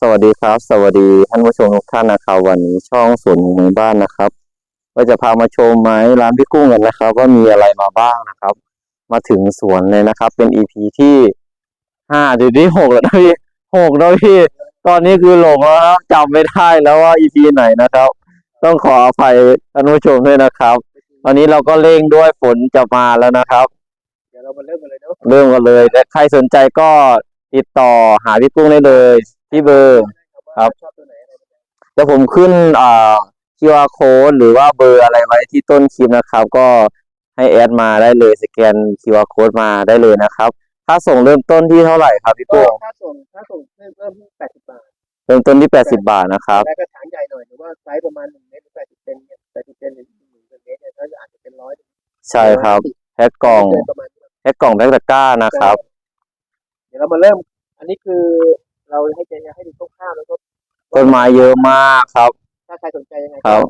สวัสดีครับ สวัสดีท่านผู้ชมทุกท่านนะครับ วันนี้ช่องสวนหมู่บ้านนะครับก็จะพามาชมไม้ร้านพี่กุ้งกันนะครับว่ามีอะไรมาบ้างนะครับ มาถึงสวนเลยนะครับ เป็นอีพีที่ห้าดูที่หกแล้วนะพี่หกแล้วพี่ ตอนนี้คือหลงแล้วครับจำไม่ได้แล้วว่าอีพีไหนนะครับ ต้องขออภัยท่านผู้ชมด้วยนะครับ ตอนนี้เราก็เร่งด้วยฝนจะมาแล้วนะครับเดี๋ยวเรามาเริ่มกันเลยเนาะเริ่มกันเลยและใครสนใจก็ติดต่อหาพี่กุ้งได้เลย ที่เบอร์ ครับชอบตัวไหนอะไรแบบไหนเดี๋ยวผมขึ้นอ่า QR code หรือว่าเบอร์อะไรไว้ที่ต้นคลิปนะครับ ก็ให้แอดมาได้เลยสแกน QR code มาได้เลยนะครับ ค่าส่งเริ่มต้นที่เท่าไหร่ครับพี่ก็กุ้งถ้าส่งถ้าส่งเพิ่มเพิ่มที่แปดสิบบาทเริ่มต้นที่ 80 บาทนะครับได้กระถางใหญ่หน่อยหรือว่าไซส์ประมาณหนึ่งเมตรหรือแปดสิบเซนเนี่ยแปดสิบเซนหรือหนึ่งเมตรเนี่ยก็อาจจะเป็นร้อยใช่ครับแพ็คกล่องเกินประมาณนี้ แพ็คกล่องแพ็คตะกร้านะครับ เดี๋ยวเรามาเริ่ม อันนี้คือ เราให้จะให้ดูคร่าวๆแล้วก็ต้นไม้เยอะมากครับ ถ้าใครสนใจยังไงครับ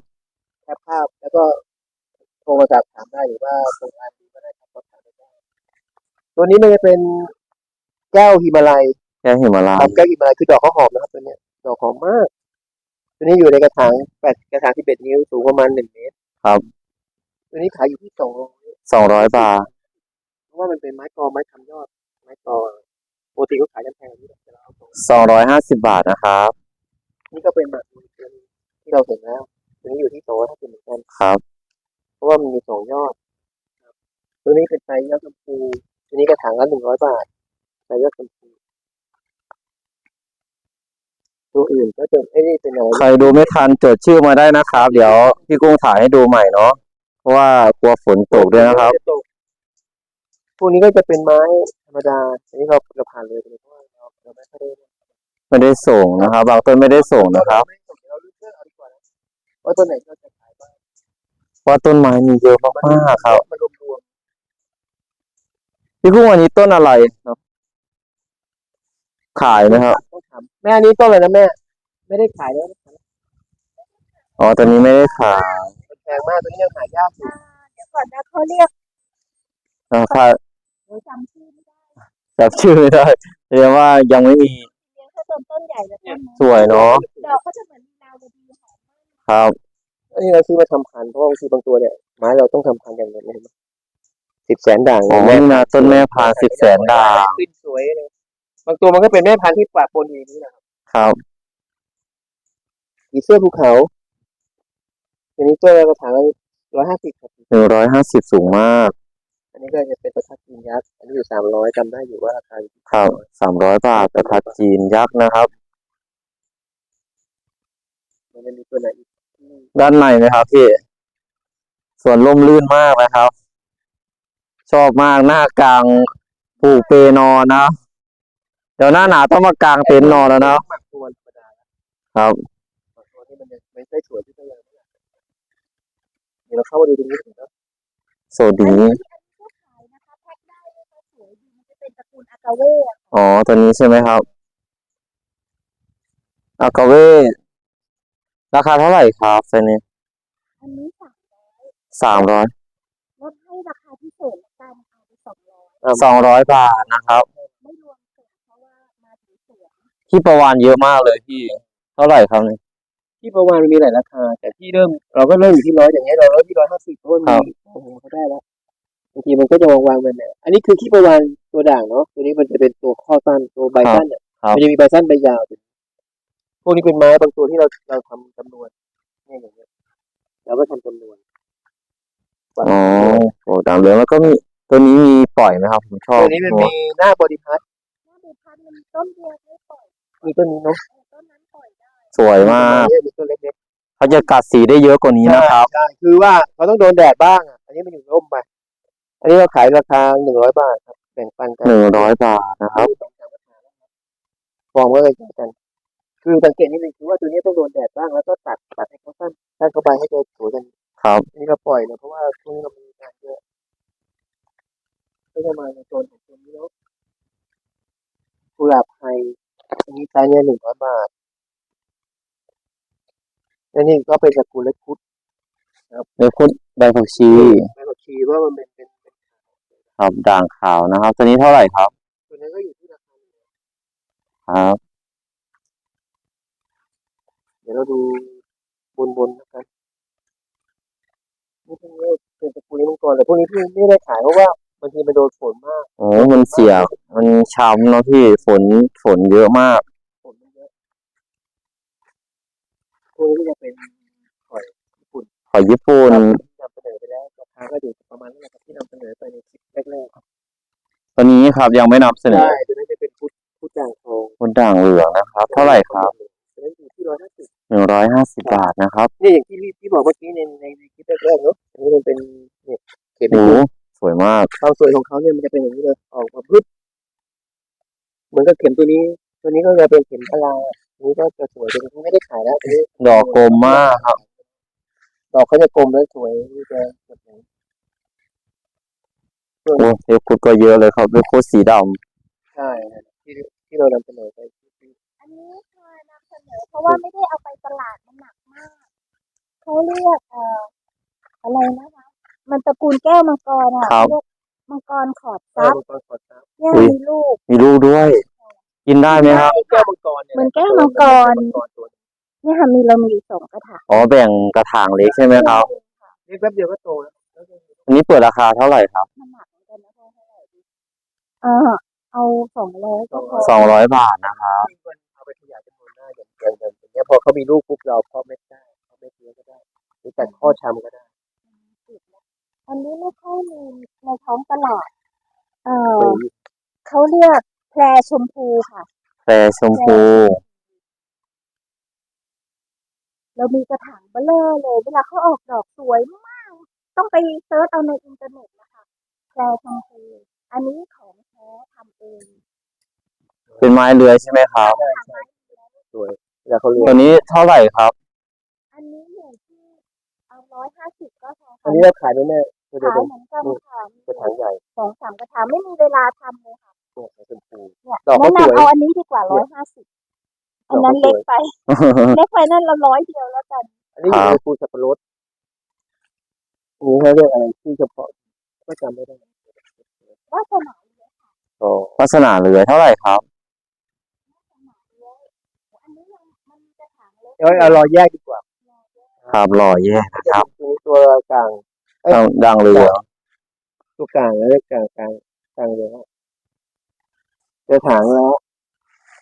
แคปภาพแล้วก็โทรมาสอบถามได้หรือว่าโทรงานดีก็ได้ครับก็ถามได้ตัวนี้มันจะเป็นแก้วฮิมาลัยแค่หิมาลาครับแก้วอิมอะไรคือดอกข้าวหอมนะครับตัวเนี้ยดอกหอมมาก ตัวนี้อยู่ในกระถางแปดกระถางที่เบ็ดนิ้วสูงประมาณหนึ่งเมตรครับ ตัวนี้ขายอยู่ที่สอง200บาทเพราะว่ามันเป็นไม้กอไม้ทำยอดไม้กอ ปกติเขาขายกันแพงกว่านี้แต่เราเอาสอง250บาทนะครับ นี่ก็เป็นแบบที่เราเห็นแล้วตัวนี้อยู่ที่สองร้อยห้าสิบเหมือนกันครับ เพราะว่ามันมีสองยอดครับตัวนี้เป็นไซส์ยอดชมพูตัวนี้กระถางละหนึ่งร้อยบาทไซส์ยอดชมพูตัวอื่นก็จะไอ้นี่เป็นอะไรใครดูไม่ทันจดชื่อมาได้นะครับ เดี๋ยวพี่กุ้งถ่ายให้ดูใหม่เนาะเพราะว่ากลัวฝนตกด้วยนะครับ พวกนี้ก็จะเป็นไม้ธ รรมดาอันนี้เราเราผ่านเลยไปเลยเพราะว่าเราเราไม่ค่อยได้ไม่ได้ส่งนะครับบางต้นไม่ได้ส่งนะครับเาไม่ส่งเดี๋ยวเราเลือกเอาดีกว่านะว่าต้นไหนเราจะขายบ้างเพราะต้นไม้มีเยอะมากๆครับมันรวมรวมพี่กุ้งอันนี้ต้นอะไรครับ ขายไหมครับๆต้องถามแม่อันนี้ต้นอะไรนะแม่ ไม่ได้ขายแล้วอ๋อตอนนี้ไม่ได้ขายมันแพงมากตัวนี้ยังขายยากอยู่เดี๋ยวก่อนนะเขาเรียกนะครับหนูจำชื่อไม่ได้ จำชื่อไม่ได้แสดงว่ายังไม่มีเลี้ยงแค่ต้นต้นใหญ่แล้วต้นน้อยสวยเนาะดอกก็จะเหมือนมีนาวดีหอมครับ อันนี้เราซื้อมาทำพันธุ์เพราะว่าบางทีบางตัวเนี่ยไม้เราต้องทำพันธุ์อย่างเดียวเห็นไหมสิบแสนด่างอ๋อนี่นะต้นแม่พานสิบแสนดาวขึ้นสวยเลยบางตัวมันก็เป็นแม่พันธุ์ที่ปะปนอยู่อย่างนี้นะครับครับ ผีเสื้อภูเขาอันนี้ตัวกระถางร้อยห้าสิบครับหนึ่งร้อยห้าสิบสูงมากอั นนี้ก็จะเป็นประทัดจีนยักษ์อันนี้อยู่สามร้อยจำได้อยู่ว่าราคาอยู่ที่ครับสามร้อยบาทแต่พัดจีนยักษ์นะครับ มันจะมีตัวไหนอีกที่ด้านในนะครับพี่สวนร่มรื่นมากนะครับ ชอบมากหน้ากลางปลูกเปนอนนะ เดี๋ยวหน้าหนาวต้องมากางเต็นท์นอนแล้วนะหมักตัวธรรมดาครับหมักตัวที่มันยังไม่ใช่สวยที่ตัวอย่างเดี๋ยวเราเข้ามาดูตรงนี้กันนะ โซดีอันนี้ เว่อะอ๋อตัวนี้ใช่ไหมครับอากาเวราคาเท่าไหร่ครับไซส์นี้อันนี้สั่งสามร้อยลดให้ราคาพิเศษละกันค่ะไปสองร้อยสองร้อยบาทนะครับ ไม่รวมส่งเพราะว่ามาถึงสวนที่ประวานเยอะมากเลยพี่ เท่าไหร่ครับเนี่ยที่ประมาณมันมีหลายราคา แต่ที่เริ่มเราก็เริ่มอยู่ที่ร้อยอย่างเงี้ยเราเริ่มที่ร้อยห้าสิบเพราะมันครัมีบโอ้โหเขาได้แล้ว บางทีมันก็จะวางวางๆมันเนี่ยอันนี้คือที่ประวานตัวด่างเนาะตัวนี้มันจะเป็นตัวข้อสั้นตัวใบสั้นเนี่ยครับมันจะมีใบสั้นใบยาวอยู่พวกนี้เป็นไม้บางตัวที่เราเราทำจำนวนเนี่ยอย่างเงี้ยเราก็ทำจำนวนอ๋อโอ้ดำเหลืองแล้วก็มีตัวนี้มีปล่อยไหมครับผมชอบตัวนี้มันมีหน้าบริพัตรหน้าดูพันมันมีต้นเดียวไม่ปล่อยมีต้นนี้เนาะเออต้นนั้นปล่อยได้สวยมากมีต้นเล็กเขาจะกัดสีได้เยอะกว่าๆนี้นะครับใช่คือว่าเขาต้องโดนแดดบ้างอะอันนี้มันอยู่ร่มไป อันนี้เราขายราคาหนึ่งร้อยบาทครับแบ่งปันกันหนึ่งร้อยบาทนะครับฟองก็เลยกัน คือสังเกตนิดนึงคือว่าตัวนี้ต้องโดนแดดบ้างแล้วก็ตัดตัดให้เขาสั้นตัดเข้าไปให้เขาสวยกันครับอันนี้เราปล่อยเลยเพราะว่าช่วงนี้เรามีงานเยอะก็จะมาในโซนของตัวนี้แล้วกุหลาบไทยอันนี้ไซส์เนี่ยหนึ่งร้อยบาทและนี่ก็เป็นสกุลเล็กพุทธในพุทธใบผักชีใบผักชีว่ามันเป็นเป็นเป็น ครับด่างขาวนะครับ ตัวนี้เท่าไหร่ครับ ตัวนี้ก็อยู่ที่ราคาครับยวเราดูบนบนๆนะครับนี่พวกนี้เป็นตระกูลนี้มังกรแต่พวกนี้พี่ไม่ได้ขายเพราะว่าบางทีมันโดนฝนมากโอ้มันเสียมันช้ำเนาะพี่ฝนฝนเยอะมากฝนมันเยอะพวกนี้ก็จะเป็นหอยญี่ปุ่นขอญี่ปุ่นาคาก็อยู่ประมาณนั้นแหละครับที่นำเสนอไปในคลิปแรกตอนนี้ครับยังไม่นำเสๆนอใช่ตัวนั้นจะเป็นพุทธพุทธจางทองคนด่างเหลืองนะครับ เท่าไหร่ครับตัวนั้นอยู่ที่ร้อยห้าสิบหนึ่งร้อยห้าสิบบาทนะครับเนี่ยอย่างที่พี่พี่บอกเมื่อกี้ในในในคลิปแรกๆเนาะอันนี้มันเป็นเนี่ยเข็มโอ้สวยมากความสวยของเขาเนี่ยมันจะเป็นอย่างนี้เลยออกมาพึบเหมือนกับเข็มตัวนี้ ตัวนี้ก็จะเป็นเข็มพลาอันนี้ก็จะสวยเป็นไม่ได้ขายแล้วอันนี้ดอกกลมมากครับดอกเขาจะกลมแล้วสวยนี่จะแบบไหน โอ้เอฟคุดก็เยอะเลยครับเป็นคุดสีดใช่ครับที่ที่เรานำเสนอไปอันนี้เคยนำเสนอเพราะว่าไม่ได้เอาไปตลาดมันหนักมากเขาเรียกเอ่ออะไรนะคะ มันตระกูลแก้วมังกรอะครับเรียกมังกรขอดแก้ซัวบมังกรขอดซับเนี่ยอุ๊ยมีลูกำมีลูกด้วย กินได้ไหมครับ แก้วมังกรเนี่ยเหมือนแก้วมังกรมังกรตัวเนี่ยค่ะมีเรามีอยู่สองกระถางอ๋อแบ่งกระถางเล็กใช่ไหมครับ นี่แป๊บเดียวก็โตแล้วแล้วก็อันนี้เปิดราคาเท่าไหร่ครับ มันหนัก เออเอาสองร้อยก็พอสองร้อยบาทนะครับที่มันเอาไปขยายจำนวนได้อย่างอย่างอย่างอย่างเงี้ยพอเขามีลูกปุ๊บเราเพาะเม็ดได้เพาะเม็ดเลี้ยงก็ได้หรือแต่ข้อชำก็ได้อันนี้ไม่ค่อยมีในท้องตลาดเออหรือเขาเรียกแพรชมพูค่ะแพรชมพูเรามีกระถางเบลเลอร์เลย เวลาเขาออกดอกสวยมาก ต้องไปเซิร์ชเอาในอินเทอร์เน็ตนะคะแพรชมพูอันนี้ของแท้ทำเองเป็นไม้เลื้อยใช่ไหมครับใช่ใช่สวยเวลาเขาเลี้ยตัวงนี้เท่าไหร่ครับ อันนี้อยู่ที่เอาร้อยห้าสิบก็พออัค่ะนนี้เราขายด้วยแม่ตัวเดียวขายเป็นเหมือนกันค่ะกระถางใหญ่สองสามกระถางไม่มีเวลาทำเลยค่ะตัวสีชมพู เนี่ยดอกเขาแนะสวยนำเอาอันนี้ดีกว่าร้อยห้าสิบอันนั้นดอกเล็เขาสวยกไป เล็กไปนั่นเราร้อยเดียวแล้วกันอันนี้อยู่ในภูสับปะรดอันนี้เขาเรียกอะไรที่เฉพาะก็จำไม่ได้ว่าสนาอ๋อ ลักษณะเลื้อยเท่าไหร่ครับอันนี้ยังมันกระถางเล็กเดี๋ยวเอารอแยกดีกว่าครับหล่อแย่นะครับตัวนี้ตัวกลางดังเรืองตัวกลางแล้วเรียกกลางกลางกลางเลยฮะกระถางแล้ว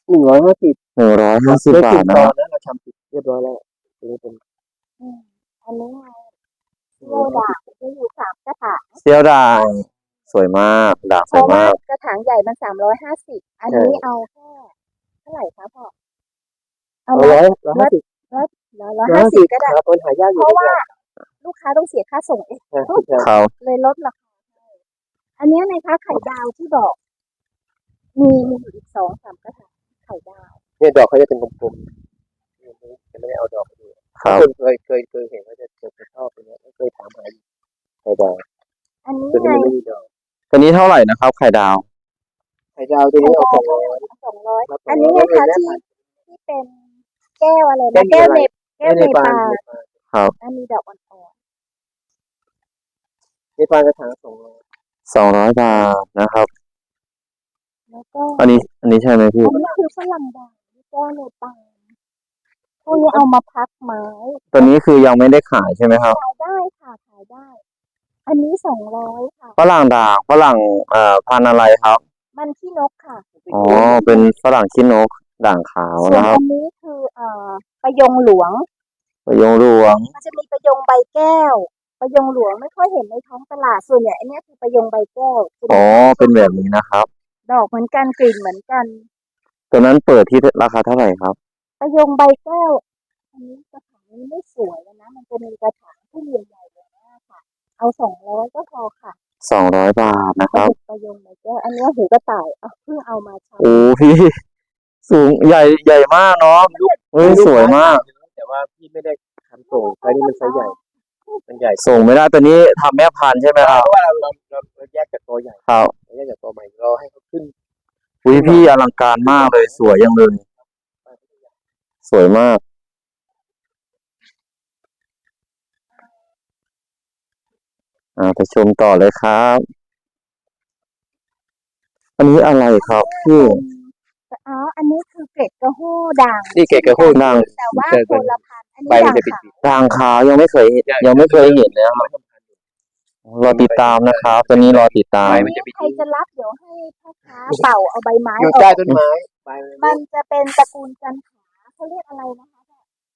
หนึ่งร้อยห้าสิบหนึ่งร้อยห้าสิบบาทตนะอคนรับนั้นเราทำติดเรียบร้อยแล้วตัวนี้เป็นอืมอันนี้ไงเที่ยวด่างมีอยู่สามกระถางเซี่ยวด่าง สวยมากด่างเพสวยราะว่า มาก กระถางใหญ่มันสามร้อยห้าสิบอันนี้เอาแค่เท่าไหร่คะพ่อเอาเอาร้ร้ออยยร้อยห้าสิบร้อยร้อยห้าห้าสิสิบบก็ได้ ครับมันหายากอเพยู่ราะว่าลูกค้าต้องเสียค่าส่งเองใช่ใช่เขาเลยลดราคาให้อันนี้นะคะไข่ดาวที่บอก มีมีอยู่อีกสองสามกระถางไข่ดาว เนี่ยดอกเขาจะเป็นกลมๆเนี่ยจะไม่ได้เอาดอกมาดูครับคนเคยเคยเคยเห็นเขาจะจะชอบตรงนี้ไม่เคยถามหาอยู่ไข่ดาวอันนี้ตัวไงนี้ไม่มีดอก ตัวนี้เท่าไหร่นะครับ ไข่ดาว ไข่ดาวตัวนี้เอาสองร้อย สองร้อยครับอันนี้นะคะที่ที่เป็นแก้วอะไรนะแก้แก้ววอะไรเนปแก้วเนปาลครับอันนี้ดอกอ่อนในปลากระถางสองร้อยสองร้อยบาทนะครับ ๆแล้วก็อันนี้ อันนี้ใช่ไหมพี่ อันนี้คือฝรั่งด่างแก้วเนปาลพวกนี้เอามาพักไม้ตัวนี้คือยังไม่ได้ขายใช่ไหมครับ ขายได้ค่ะขายได้ อันนี้สองร้อยค่ะ ฝรั่งด่างฝรั่งเอ่อพันธุ์อะไรครับ มันขี้นกค่ะอ๋อ เป็นฝรั่งขี้นกด่างขาวส่วนนะครับอันนี้คือเอ่อประยงหลวง ประยงหลวงมันจะมีประยงใบแก้ว ประยงหลวงไม่ค่อยเห็นในท้องตลาด ส่วนใหญ่อันเนี้ยคือประยงใบแก้วอ๋อ เป็นแบบนี้นะครับดอกเหมือนกันกลิ่นเหมือนกัน ตัวนั้นเปิดที่ราคาเท่าไหร่ครับ ประยงใบแก้ว อันนี้กระถางนี้ไม่สวยแล้วนะ มันจะมีกระถางที่ใหญ่ๆแบบนี้ค่ะ เอาสองร้อยก็พอค่ะสองร้อยบาทนะครับประยงใบแก้วอันเนี้ยหูกระต่ายอะเพิ่งเอามาใช้โอ้พี่ สูงใหญ่ใหญ่มากเนาะเฮ้ยสวยมาก แต่ว่าพี่ไม่ได้ทำส่งไซส์นี้มันไซส์ใหญ่ มันใหญ่ส่งไม่ได้ตัวนี้ทำแม่พันธุ์ใช่ไหมคเพรับราะว่าเราเราเราเราแยกจากตัวใหญ่ครับเราแยกจากตัวใหม่เราให้เขาขึ้นอุ้ยพี่อลังการมากเลยสวยยังเลย สวยมาก อ่าไปชมต่อเลยครับ อันนี้อะไรครับพี่อ๋อ อันอันนี้คือเกล็ดกระหู้ด่างนี่เกดกระหู้ด่างแต่ว่าเจอคกันนละพันธุ์อันใบนี้มันด่างจะเป็นขาวสีด่างขาวยังไม่เคยเห็นยังไม่เคยเห็นเลยครับรอติดตามนะครับตัวนี้รอติดตามอันนี้ใครจะรับเดี๋ยวให้พ่อค้าเป่าเอาใบไม้อยู่ออใต้กต้นไม้ใบมันจะเป็นตระกูลจันผาเขาเรียกอะไรนะคะ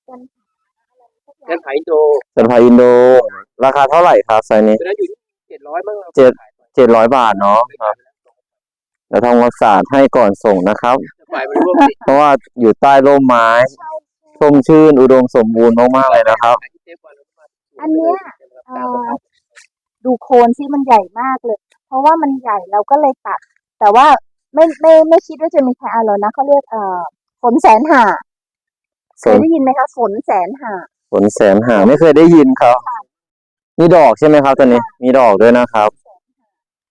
จันผา อะไรสักอนั่ย่านงไผ่โดสันพาอินโด ราคาเท่าไหร่ครับไซส์นี้ ตัวนั้นอยู่ที่เจ็ดร้อยมั้งเจ็ดเจ็ดร้อยบาทเนาะครับเดี๋ยวทำความสะอาดให้ก่อนส่งนะครับใบมันร่วงติดเพราะว่าอยู่ใต้ร่มไม้เช่าส้มชื่นอุดมสมบูรณ์มากๆเลยนะครับอันเนี้ย เอ่อดูโคนที่มันใหญ่มากเลย เพราะว่ามันใหญ่เราก็เลยตัด แต่ว่าไม่ไม่ไม่คิดว่าจะมีใครเอาหรอกนะเขาเรียกเอ่อฝนแสนหาเคส่วยนได้ยินไหมคะฝนแสนหา ผลแสนหาไม่เคยได้ยินครับมีดอกใช่ไหมครับตัวนี้ มีดอกด้วยนะครับ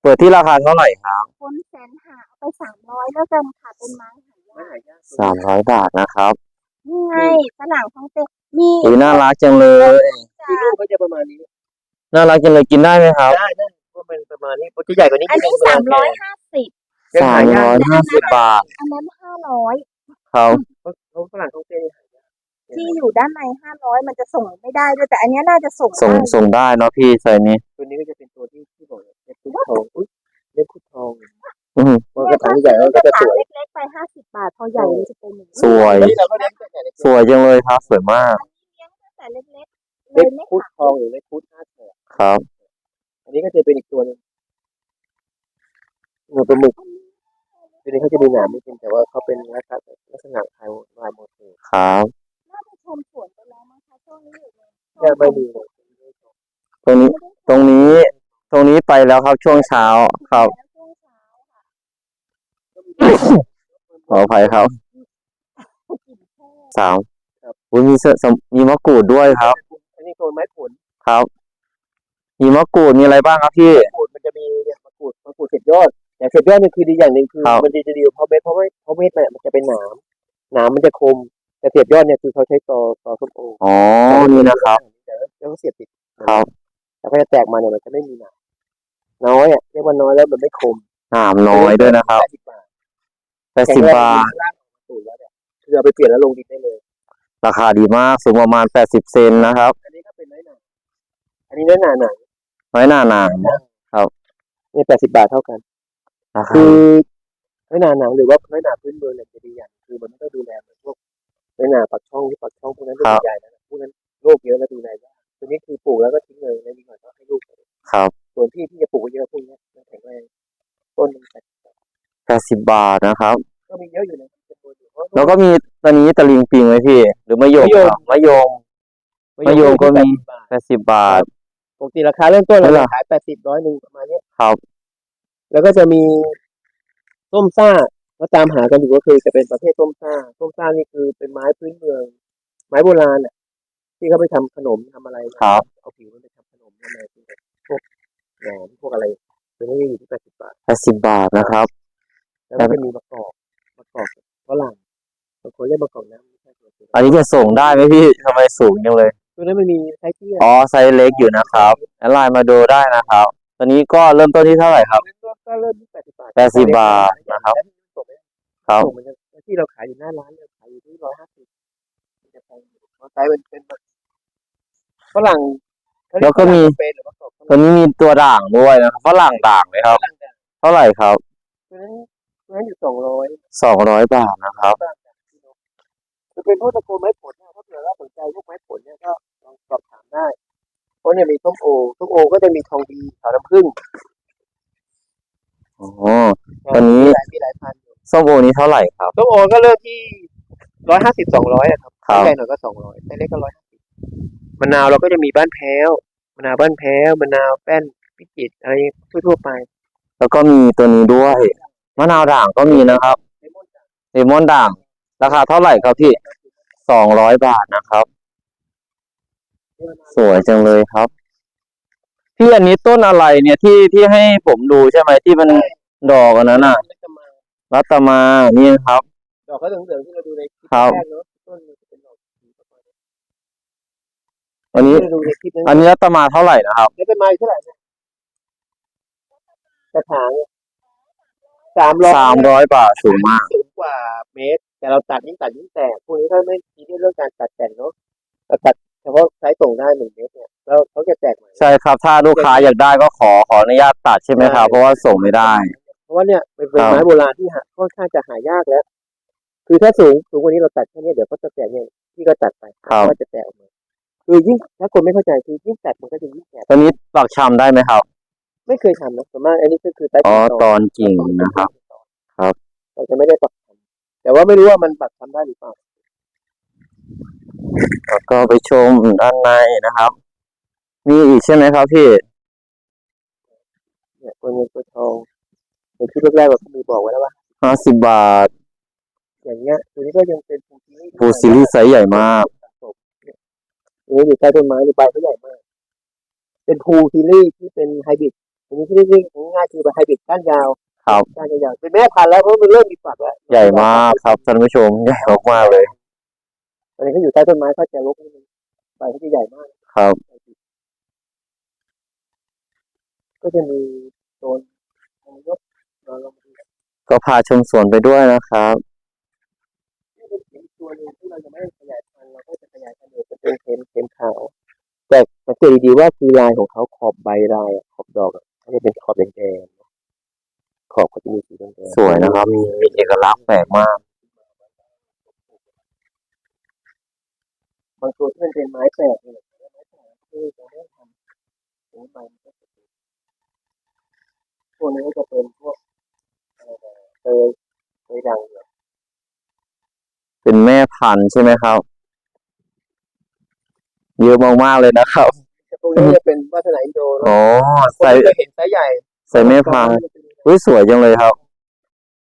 เปิดที่ราคาเท่าไหร่ครับฝนแสนหาเอาไปสามร้อยแล้วกันค่ะเป็นไม้หายากสามร้อยบาทนะครับนี่ไงฝรั่งท้องเต้มีอุ้ยน่ารักจังเลยคือลูกก็จะประมาณนี้ น่ารักจังเลยกินได้ไหมครับได้ได้เพราะมันประมาณนี้มันจะใหญ่กว่านี้อันนี้สามร้อยห้าสิบสามร้อยห้าสิบบาทอันนั้นห้าร้อยครับเขาฝรั่งเขาเต้ ที่อยู่ด้านในห้าร้อยมันจะส่งไม่ได้ด้วยแต่อันเนี้ยน่าจะส่งส่งได้ส่งได้เนาะพี่ไซส์นี้ ตัวนี้ก็จะเป็นตัวที่ที่บอกเล็บคุดทองอุ้ยเล็บคุดทองอืมมันก็ถังใหญ่แล้วก็จะสวยเล็กๆไปห้าสิบบาทพอใหญ่มันจะเป็นอย่างนี้สวยอันนี้เราก็เลี้ยงตั้งแต่เล็กสวยจังเลยครับสวยมากเลี้ยงตั้งแต่เล็กๆเลเล็ยบไม่คุดขายทองหรือเล็บคุดห้าแฉกครับ อันนี้ก็จะเป็นอีกตัวหนึงเงือเป็นหมึกทีนี้เขาจะมีหนามนิดนึงแต่ว่าเขาเป็นลักษณะลักษณะคล้ายลายโมเสกครับน่าจะ ชมสวนไปแล้วมั้งคะช่วงนี้อยู่ในแค่ไม่มีเลยตรงนี้ ตรงนี้ ตรงนี้ไปแล้วครับช่วงเช้าครับช่วงเช้าค่ะขออภัยครับกลิ่นแค่สามอุ้ยมีเสสมมีมะกรูดด้วยครับ อันนี้โซนไม้ผลครับ มีมะกรูดมีอะไรบ้างครับพี่ มะกรูดมันจะมีเนี่ยมะกรูดมะกรูดเศษยอดแต่เศษยอดเนี่ยคือดีอย่างหนึ่งคือ ครับ มันจะดีเพราะเม็ดเพราะว่าเพราะเม็ดเนี่ยมันจะเป็นหนามหนามมันจะคม แต่เศษยอดเนี่ยคือเขาใช้ตอตอส้มโออ๋อนี่นะครับแต่ว่าแล้วก็เสียบติดครับแต่พอจะแตกมาเนี่ยมันจะไม่มีหนามน้อยอะเรียกว่าน้อยแล้วมันไม่คมหนามน้อยด้วยนะครับแปดสิบบาทแปดสิบบาทลากออกมาสูตรแล้วเนี่ยคือเอาไปเปลี่ยนแล้วลงดินได้เลย ราคาดีมากสูงประมาณแปดสิบเซนนะครับ อันนี้ก็เป็นน้อยหนาอันนี้น้อยหนาหนังน้อยหนาหนานี่แปดสิบบาทเท่ากันราคาคือน้อยหนาหนังหรือว่าน้อยหนาพื้นเมืองเนี่ยจะดีอย่างคือมันไม่ต้องดูแลเหมือนพวก น้อยหนาปักช่องที่ปักช่องพวกนั้นดูใหญ่นะพวกนั้นโรคเยอะแล้วดูแลยากตัวนี้คือปลูกแล้วก็ทิ้งเลยแล้วมีหน่อยก็ให้ลูกครับ ส่วนที่ที่จะปลูกเยอะพวกเนี้ยมันแข็งแรงต้นมันแข็งแปดสิบบาทนะครับ ก็มีเยอะอยู่นะจำนวนอยู่เพราะแล้วก็มีตอนนี้ตะลิงปิงไหมพี่ หรือมะยมครับมะยมมะยมก็มี80บาทแปดสิบบาทปกติราคาเริ่มต้นเราเท่าไหร่ขายแปดสิบร้อยหนึ่งประมาณเนี้ยครับ แล้วก็จะมีส้มซ่า ก็ตามหากันอยู่ก็คือจะเป็นประเภทส้มซ่าส้มซ่านี่คือเป็นไม้พื้นเมือง ไม้โบราณอะ ที่เขาไปทำขนมทำอะไรครับเอาผิวมันไปทำขนมทำอะไรพวกนี้พวกแหนมพวกอะไรตัวนี้อยู่ที่แปดสิบบาทแปดสิบบาทนะครับ แล้วก็จะมีมะกอกมะกอกฝรั่งบางคนเรียกมะกอกน้ำไม่ใช่ตัวนี้อันนี้จะส่งได้ไหมพี่ทำไมสูงจังเลยตัวนั้นมันมีไซส์เตี้ยอ๋อไซส์เล็กอยู่นะครับแอดไลน์มาดูได้นะครับ ตอนนี้ก็เริ่มต้นที่เท่าไหร่ครับก็เริ่มที่แปดสิบบาทแปดสิบบาทนะครับ ครับส่งมันจะที่เราขายอยู่หน้าร้านเราขายอยู่ที่ร้อยห้าสิบจะแพงอยู่เพราะไซส์มันเป็นแบบฝรั่งเขาเรียแล้วก็มี ฝรั่งสเปนหรือว่าฝรั่งตัวนี้มีตัวด่างด้วยนะครับฝรั่งด่างไหมครับ ฝรั่งเนี่ยเท่าไหร่ครับตัวนั้นตัวนั้นอยู่สองร้อยสองร้อยบาทนะครับจะเป็นพวกตระกูลไม้ผลนะถ้าเผื่อว่าสนใจพวกไม้ผลเนี่ยก็ลองสอบถามได้เพราะเนี่ยมีส้มโอส้มโอก็จะมีทองดีขาวน้ำผึ้งอ๋อตัวนี้ มีหลายมีหลายพันอยู่ ส้มโอนี้เท่าไหร่ครับ ส้มโอก็เริ่มที่ร้อยห้าสิบสองร้อยครับครับ ใหญ่หน่อยก็สองร้อยไซส์เล็กก็ร้อยห้าสิบมะนาวเราก็จะมีบ้านแพ้วมะนาวบ้านแพ้วมะนาวแป้นพิจิตรอะไรทั่วๆไป แล้วก็มีตัวนี้ด้วยมะนาวด่างก็มีนะครับเลมอนจ่างเลมอนด่าง ราคาเท่าไหร่ครับพี่สองร้อยบาทนะครับ สวยจังเลยครับ พี่อันนี้ต้นอะไรเนี่ยที่ที่ให้ผมดูใช่ไหมที่มันดอกอันนั้นน่ะแล้วก็มา รัตมานี่นะครับ ดอกก็เหลืองๆที่เราดูในคลิปครับ แรกเนาะต้นมันจะเป็นดอกสีประมาณนี้อันนี้ ที่เราดูในคลิปนั้นอันนี้รัตมาเท่าไหร่นะครับ แล้วเป็นไม้เท่าไหร่เนี่ยกระถางสามร้อยสามร้อยบาทสูงมาก สูงกว่าเมตร แต่เราตัดยิ่งตัดยิ่งแตกพวกนี้ถ้าไม่มีเรื่องการตัดแต่งเนาะเราตัดเฉพาะไซส์ส่งได้หนึ่งเมตรเนี่ยแล้วเขาจะแตกใหม่ใช่ครับ ถ้าลูกค้าอยากได้ก็ขอขออนุญาตตัดใช่ไหมครับ เพราะว่าส่งไม่ได้เพ ราะว่าเนี่ยเป็นเป็นครับไม้โบราณที่หาค่อนข้างจะหายากแล้ว คือถ้าสูงสูงกว่านี้เราตัดแค่เนี้ยเดี๋ยวก็จะแตกเนี่ยที่ก็ตัดไปครับก็จะแตกออกมาคือยิ่งถ้าคนไม่เข้าใจคือยิ่งตัดมันก็จะยิ่งแตกตัวนี้ปักชำได้ไหมครับ ไม่เคยทำนะส่วนมากอันนี้ก็คือไซส์อ๋อตตอนกิ่งนะครับ ครับเราจะไม่ได้ปักทำแต่ว่าไม่รู้ว่ามันปักทำได้หรือเปล่าแล้วก็ไปชมด้านในนะครับ มีอีกใช่ไหมครับพี่เนี่ยตัวเงินตัวทองใน ที่แรกๆเราก็มีบอกไว้แล้วว่าห้าสิบบาท อย่างเงี้ยตัวนี้ก็ยังเป็นฟูซิลี่ฟูซิลี่ไซส์ใหญ่มากตัวนี้อยู่ใต้ต้นไม้ในใบเขาใหญ่มาก เป็นฟูซิลี่ที่เป็นไฮบริดตัวนี้ที่เรียกง่ายๆคือเป็นไฮบริดก้านยาวครับก้านยาวๆเป็นแม่พันธุ์แล้วเพราะมันเริ่มมีฝักแล้วใหญ่มากครับท่านผู้ชมใหญ่มากๆเลยตอนนี้เขาอยู่ใต้ต้นไม้เขาจะลกนิดนึงใบเขาจะใหญ่มาก ครับ ก็จะมีโซนทางยกเราลองดู ก็พาชมสวนไปด้วยนะครับอีกตัวหนึงที่เรายังไม่ได้ขยายพันธุ์เราก็จะขยายพันธุ์อยู่จะเป็นเข็มเข็มขาวแต่สังเกตดีๆว่าคือลายของเขาขอบใบลายอะขอบดอกอะเขาจะเป็นขอบแดงๆขอบเขาจะมีสีแดงๆสวยนะครับ มีมีเอกลักษณ์แปลกมากบางตัวที่มันเป็นไม้แปลกเนี่ยไม้แปลกที่จะไม่ทำถึงใบมันก็จะเป็นพวกนี้ก็จะเป็นพวกอะไรนะ เตยเตยดังเนี่ยเป็นแม่พันธุ์ใช่ไหมครับ เยอะมากๆเลยนะครับแต่พวกนี้จะเป็นวัฒนาอินโดเนอ๋อะอคนใส่ที่จะเห็นไซส์ใหญ่ใส่แม่พันธุ์อุ้ยสวยจังเลยครับ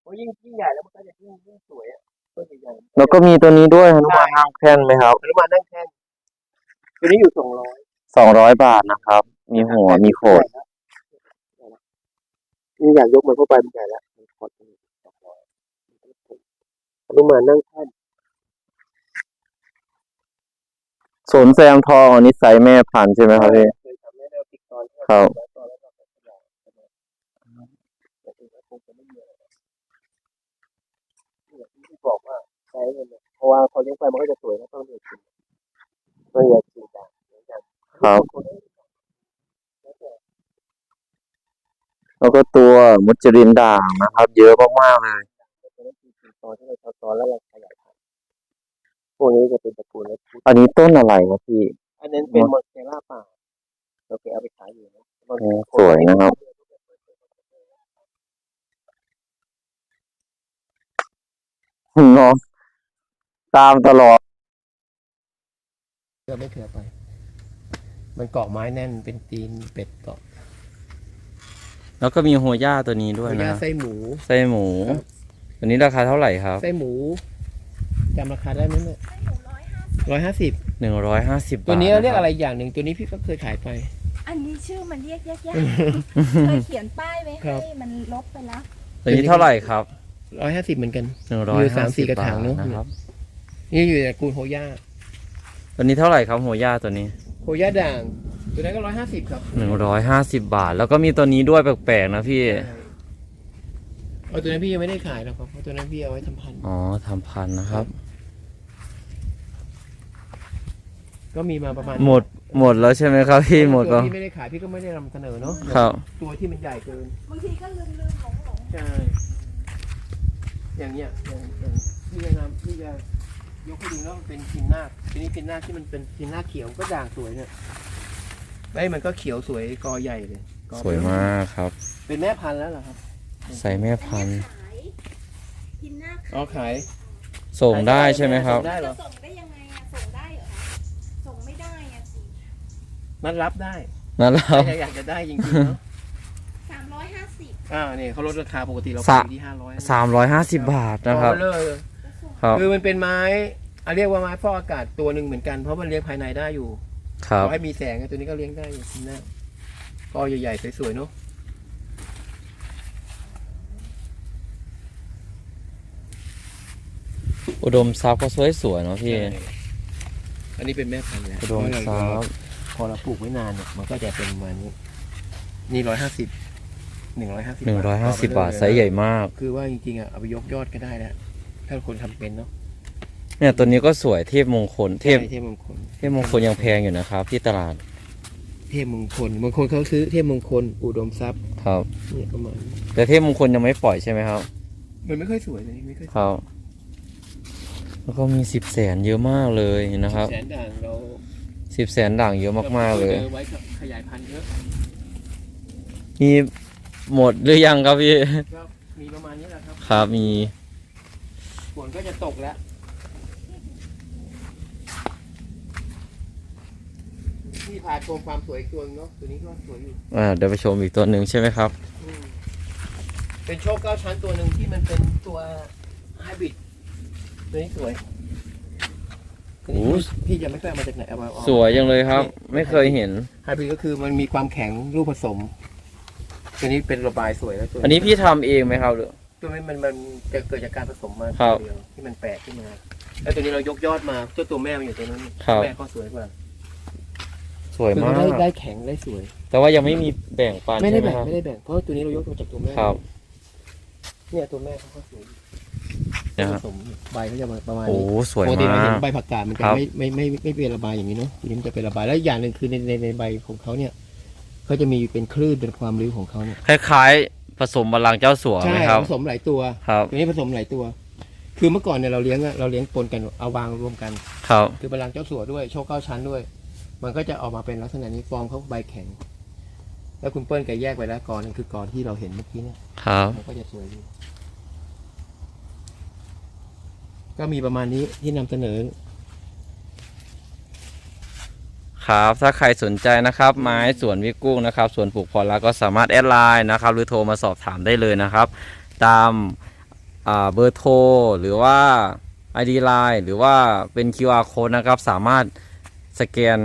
เพราะยิ่งยิ่งใหญ่แล้วมันก็จะยิ่งยิ่งสวยอะต้นใหญ่ๆแล้วก็มีตัวนี้ด้วยฮนุมานห้างแค่นไหมครับอนุมานนั่งแท่นตัวนี้อยู่สองร้อยสองร้อยบาทนะครับ มีหัวมีโขดนี่อยากยกมันเข้าไปมันใหญ่แล้วมันข ดมันสองร้อยอนุมานนั่งท่นสนแซมทองอันนี้ไซส์แม่พันธุ์ใช่ไหมครับพี่ เคยทำให้เราติดตอนที่ครับเราตอนแล้วเราก็ขยายใช่ไหมแต่ถึงแล้วคงจะไม่มีอะไรอย่างที่บอกว่าใช้เงินเนี่ยเพราะว่าพอเลี้ยงไปมันก็จะสวยแล้วต้องเดือดจริงไม่อยากจริงจังเหมือนกันครับ คนที่แล้วแต่ แล้วก็ตัวมุจรินด่างนะครับ เยอะมากๆเลยตัวนั้นคือจริงตอนที่เราทำตอนแล้วเราขยายพันธุ์พวกนี้จะเป็นตระกูลเล็กอันนี้ต้นอะไรครับพี่ อันนั้นเป็นมอนสเตล่าป่าเราเคยเอาไปขายอยู่นะโอ้สวยนะครับเนาะตามตลอดเกลือไม่เกลือไป มันเกาะไม้แน่นเป็นตีนเป็ดเกาะ แล้วก็มีหัวย่าตัวนี้ด้วยย่านะไส้หมู ไส้หมู ครับ ตัวนี้ราคาเท่าไหร่ครับไส้หมูจำราคาได้ไหมเนี่ยร้อยห้าสิบหนึ่งร้อยห้าสิบตัวนี้เรียกอะไรอย่างหนึ่งตัวนี้พี่ก็เคยขายไป อันนี้ชื่อมันเรียกยากๆ เคยเขียนป้ายไว้ครัให้บ มันลบไปแล้ว ตัวนี้เท่าไหร่ครับร้อยห้าสิบเหมือนกัน หนึ่งมีร้อยอยู่สาห้ามสี่สิบกระบาถางทเนอะ นะครับ นี่อยู่ในกูลโฮย่าตัวนี้เท่าไหร่ครับหัวย่าตัวนี้ โฮย่าด่าง ตัวนั้นก็ร้อยห้าสิบครับหนึ่งร้อยห้าสิบบาท แล้วก็มีตัวนี้ด้วยแปลกๆนะพี่ เอาตัวนั้นพี่ยังไม่ได้ขายหรอกครับเพราะตัวนั้นพี่เอาไว้ทำพันธุ์อ๋อทำพันธุ์นะครับ ก็มีมาประมาณหมดหมดแล้วใช่ไหมครับพี่หมดตัก็วที่ไม่ได้ขายพี่ก็ไม่ได้นำเสนอเนาะครับ ตัวที่มันใหญ่เกินบางทีก็ลืมลืมหลงหลงใช่อย่างเงี้ยอย่างอย่างพี่จะนำพี่จะยกให้ดูแล้วมันเป็นพินนาคทีนี้พินนาคที่มันเป็นพินนาคเขียวก็ด่างสวยเนี่ย ไอ้มันก็เขียวสวยกอใหญ่เลยกอสวยมากครับ เป็นแม่พันธุ์แล้วเหรอครับ ใส่แม่พันธุ์ขายกินหน้าอ๋อขาย ส่งได้ใช่ไหมครับ ส่งได้เหรจะอ ส่งได้ยังไงอะส่งได้เหรอคะส่งไม่ได้อะสินัดรับได้นั่นแล้วถ้าอยากจะได้จริงๆเนาะ สามร้อยห้าสิบอ่าเนี่ยเขาลดราคาปกติเราสะ ขายที่ห้าร้อยสามร้อยห้าสิบบาทนะครับ เลยครับ คือมันเป็นไม้อะเรียกว่าไม้ฟอกอากาศตัวหนึ่งเหมือนกันเพราะมันเลี้ยงภายในได้อยู่ ครับ ขอให้มีแสงอะตัวนี้ก็เลี้ยงได้อยู่นะกอใหญ่ๆสวยๆเนาะอุดมทรัพย์ก็สวยๆเนาะพี่ อันนี้เป็นแม่พันธุ์แล้วอุดมทรัพย์พอเราปลูกไว้นานเนี่ยมันก็จะเป็นประมาณนี้ นี่ร้อยห้าสิบหนึ่งร้อยห้าสิบหนึ่งร้อยห้าสิบบาทไซส์ใหญ่มาก คือว่าจริงๆอะเอาไปยกยอดก็ได้แล้วถ้าคนทำเป็นเนาะ เนี่ยตัวนี้ก็สวยเทพมงคลเทพใช่เทพมงคล เทพมงคลยังแพงอยู่นะครับ ที่ตลาดเทพมงคลบางคนเขาซื้อเทพมงคลอุดมทรัพย์ครับ เนี่ยประมาณนี้แต่เทพมงคลยังไม่ปล่อยใช่ไหมครับ มันไม่ค่อยสวยเลยไม่ค่อยสวยครับ แล้วก็มีสิบแสนเยอะมากเลยนะครับแสนด่างเราสิบแสนด่างเยอะมากๆเลยจอไว้ขยายพันธุ์เยอะมีหมดหรือยังครับพี่ก็มีประมาณนี้แหละครับครับมีฝนก็จะตกแล้ว พาชมความสวยอีกตัวหนึงเนาะตัวนี้ก็สวยอยู่อ่าเดี๋ยวไปชมอีกตัวหนึ่งใช่ไหมครับ อืมเป็นโชคเก้าชั้นตัวหนึ่งที่มันเป็นตัวไฮบริดตัวนี้สวยตัวนี้โอ้พี่จะไม่เคยเอามาจากไหนเอามาเอา สวยจังเลยครับ ไม่เคยเห็น ไฮบริดก็คือมันมีความแข็งรูปผสม ตัวนี้เป็นระบายสวยแล้วตัวอันนี้พี่ทำเองไหมครับหรือ ตัวนี้มันมันจะเกิดจากการผสมมาครับตัวเดียวที่มันแปลกขึ้นมา แล้วตัวนี้เรายกยอดมาเจ้าตัวแม่มันอยู่ตัวนั้นครับ แม่เขาสวยกว่าส วยคือมาเขาก ได้ได้แข็งได้สวย แต่ว่ายังไม่มีแบ่งปันไม่ได้ใช่ไหมแบ่งครับไม่ได้แบ่งเพราะว่าตัวนี้เรายกมาจากตัวแม่ครับ เนี่ยตัวแม่เขาก็สวยนะผฮะสมใบเขาจะประมาณโอ้นี้สวยปกติเรามาเห็นก ใบผักกาดมันจะครับ ไม่ไม่ไม่ไม่เป็นระบายอย่างนี้เนาะทีนี้มันจะเป็นระบายแล้วอย่างหนึ่งคือในในในใบของเขาเนี่ยเขาจะมีเป็นคลื่นเป็นความริ้วของเขาเนี่ยคล้ายๆ ผสมบาลังก์เจ้าสัวใช่ไหมครับผสมหลายตัว ครับตัวนี้ผสมหลายตัว คือเมื่อก่อนเนี่ยเราเลี้ยงอะเราเลี้ยงปนกันเอาวางรวมกัน ครับ คือบาลังก์เจ้าสัวด้วย โชคเก้าชั้นด้วย มันก็จะออกมาเป็นลักษณะนี้ฟอร์มเขาใบแข็ง แล้วคุณเปิ้ลแกแยกไว้แล้วกอนึงคือกอที่เราเห็นเมื่อกี้เนี่ยครับมันก็จะสวยดีก็มีประมาณนี้ที่นำเสนอ ครับ ถ้าใครสนใจนะครับ ไม้สวนวิกุ้งนะครับสวนปลูกพอแล้วก็สามารถแอดไลน์นะครับ หรือโทรมาสอบถามได้เลยนะครับ ตามอ่าเบอร์โทรหรือว่า ID Line หรือว่าเป็น QR code นะครับ สามารถสแกน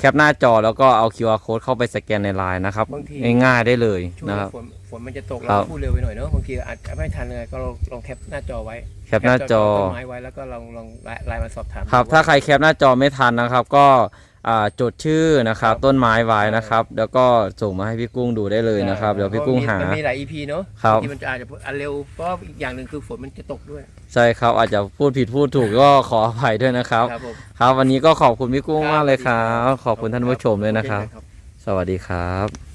แคปหน้าจอแล้วก็เอา QR code เข้าไปสแกนในไลน์นะครับบางที ง่ายๆได้เลยช่วงนะครับ ฝนฝนมันจะตกครัเราบ พูดเร็วไปหน่อยเนอะบางทีอาจจะไม่ทันเลยก็ลองลองแคปหน้าจอไว้แคปหน้าจอ ต้นไม้ไว้แล้วก็ลองลองไลน์มาสอบถามครับ ดูว่ถ้าใครแคปหน้าจอไม่ทันนะครับ ก็อ่า จดชื่อนะครับ ต้นไม้ไว้นะครับ แล้วก็ส่งมาให้พี่กุ้งดูได้เลยนะครับ เดี๋ยวพี่กุ้งหา มันมีหลาย EP เนอะครับบางทีมันจะอาจจะอันเร็วเพราะว่าอีกอย่างหนึ่งคือฝนมันจะตกด้วย ใช่ครับอาจจะพูดผิดพูดถูกก็ขออภัยด้วยนะครับ ครับผมครับ วันนี้ก็ขอบคุณพี่กุ้งครับมากเลยครัสวัสดีครับบขอบคุณท่านผู้ชมเลยนะครับขอบณสวัสดีครับ